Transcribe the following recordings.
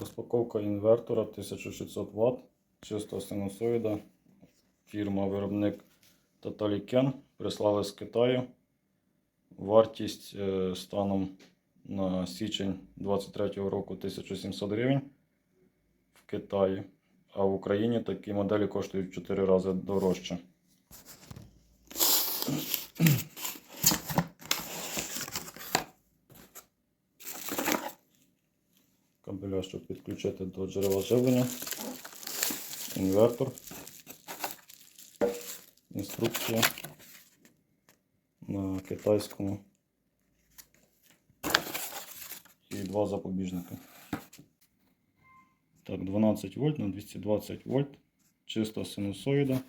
Розпаковка інвертора 1600 Вт, чиста синусоїда. Фірма виробник Totaliken. Прислали з Китаю. Вартість е, станом на січень 23 року 1700 гривень в Китаї. А в Україні такі моделі коштують в 4 рази дорожче. Щоб підключити до джерела живлення. Інвертор. Інструкція на китайському. І два запобіжники. Так, 12 вольт на 220 вольт. Чиста синусоїда.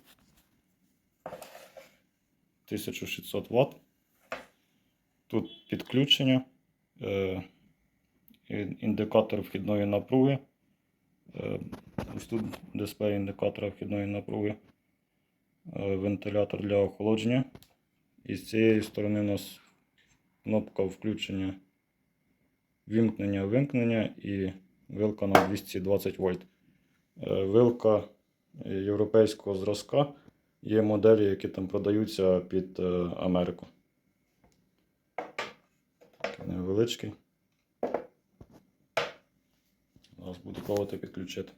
1600 Вт. Тут підключення. Ін- індикатор вхідної напруги. Е, Ось тут дисплей індикатора вхідної напруги. Е, Вентилятор для охолодження. І з цієї сторони у нас кнопка включення, вімкнення, вимкнення і вилка на 220 вольт. Е, Вилка європейського зразка. Є моделі, які там продаються під Америку. Невеличкий. Зараз пробувати підключити.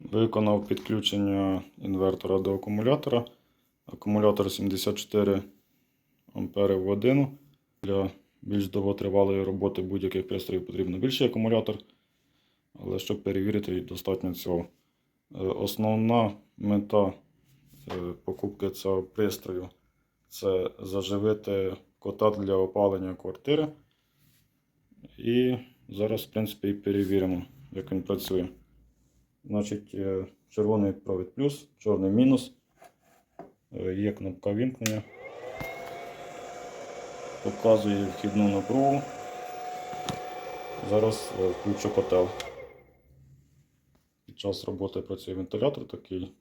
Виконав підключення інвертора до акумулятора. Акумулятор 74 ампери в годину. Для більш довготривалої роботи будь-яких пристроїв потрібно більший акумулятор. Але щоб перевірити, достатньо цього. Е, Основна мета е, покупки цього пристрою це заживити кота для опалення квартири. І зараз, в принципі, перевіримо, як він працює. Значить, е, червоний провід плюс, чорний мінус. Е, Є кнопка вімкнення. Показує вхідну напругу. Зараз е, включу котел. Під час роботи працює вентилятор такий.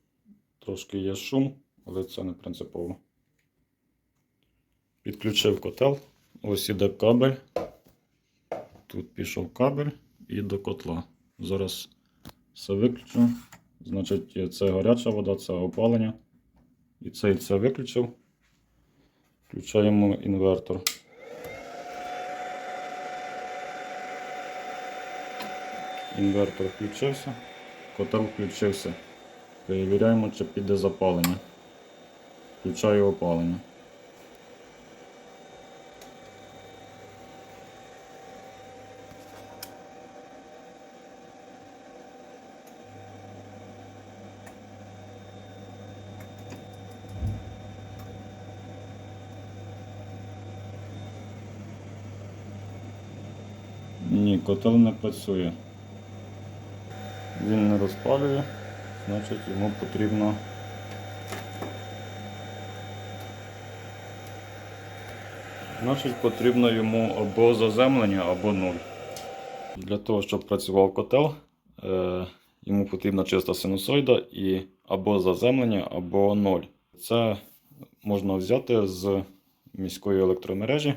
Трошки є шум, але це не принципово. Підключив котел. Ось іде кабель. Тут пішов кабель і до котла. Зараз все виключу. Значить, це гаряча вода, це опалення. І це і це виключив. Включаємо інвертор. Інвертор включився, котел включився. Перевіряємо, чи піде запалення. Включаю опалення. Ні, котел не працює. Він не розпалює, значить йому потрібно Значить потрібно йому або заземлення, або нуль. Для того, щоб працював котел, е, йому потрібна чиста синусоїда і або заземлення, або ноль. Це можна взяти з міської електромережі.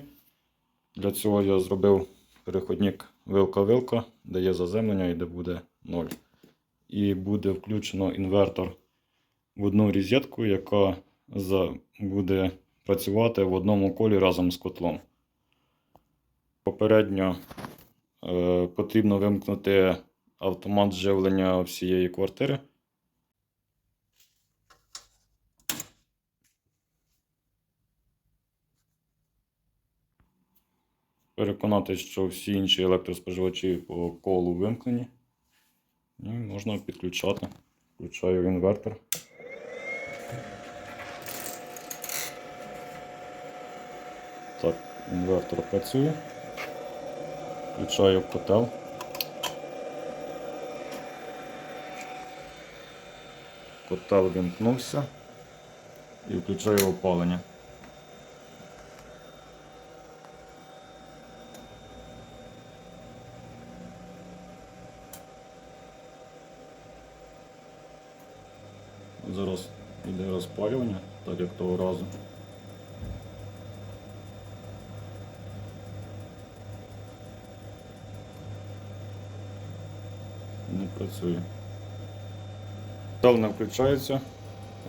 Для цього я зробив переходник вилка-вилка, де є заземлення і де буде 0. І буде включено інвертор в одну розетку, яка буде працювати в одному колі разом з котлом. Попередньо е, потрібно вимкнути автомат живлення всієї квартири. Переконатися, що всі інші електроспоживачі по колу вимкнені. І можна підключати. Включаю інвертор. Так, інвертор працює. Включаю котел. Котел вимкнувся і включаю опалення. Зараз йде розпалювання, так як того разу. Він працює. Не включається.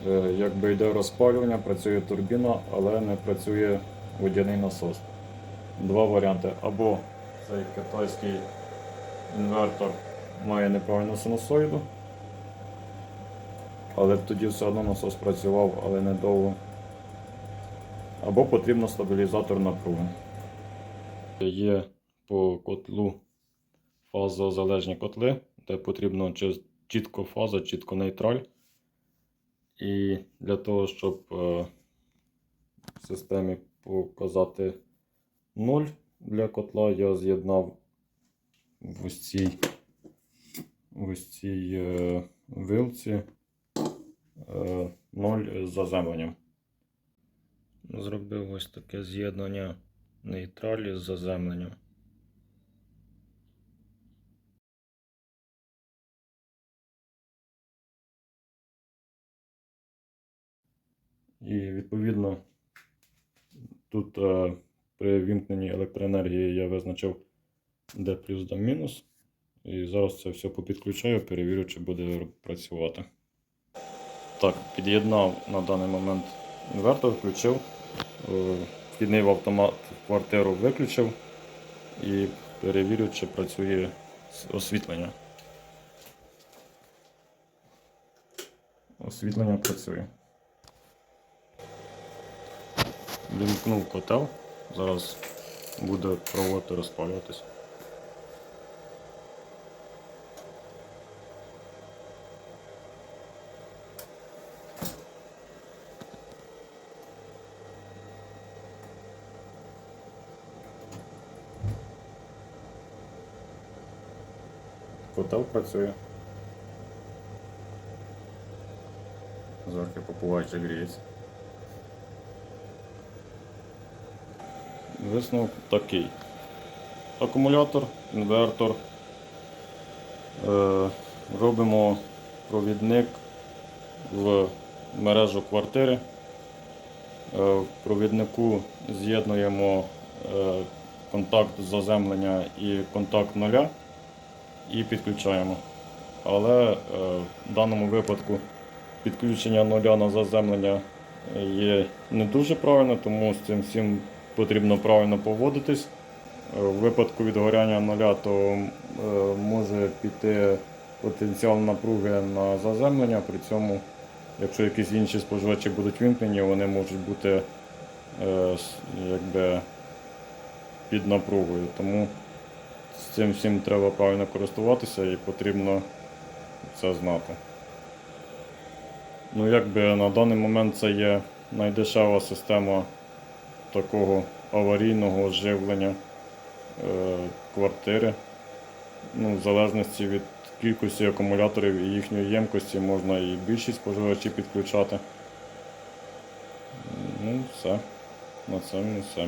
Е, Якби йде розпалювання, працює турбіна, але не працює водяний насос. Два варіанти. Або цей китайський інвертор має неправильну синусоїду, але тоді все одно насос працював, але недовго. Або потрібно стабілізатор напруги. Є по котлу фазозалежні котли, де потрібно чітко фаза, чітко нейтраль. І для того, щоб е, в системі показати 0 для котла, я з'єднав в ось цій, в цій е, вилці е, 0 з заземленням. Зробив ось таке з'єднання нейтралі з заземленням. І відповідно тут е, при вімкненні електроенергії я визначив, де плюс, де мінус. І зараз це все попідключаю, перевірю, чи буде працювати. Так, під'єднав на даний момент інвертор, включив. Е, Вхідний в автомат в квартиру виключив і перевірю, чи працює освітлення. Освітлення працює. Вімкнув котел. Зараз буде проводити розпалюватись. Котел працює. Зверху попуваючи гріється. Висновок такий. Акумулятор, інвертор. Е, робимо провідник в мережу квартири. Е, в провіднику з'єднуємо е, контакт заземлення і контакт нуля і підключаємо. Але е, в даному випадку підключення нуля на заземлення є не дуже правильно, тому з цим всім потрібно правильно поводитись. Е, В випадку відгоряння нуля, то е, може піти потенціал напруги на заземлення. При цьому, якщо якісь інші споживачі будуть вимкнені, вони можуть бути е, якби, під напругою. Тому з цим всім треба правильно користуватися і потрібно це знати. Ну, якби на даний момент це є найдешева система такого аварійного живлення е, квартири. Ну, в залежності від кількості акумуляторів і їхньої ємкості можна і більшість споживачів підключати. Ну, все. На цьому все.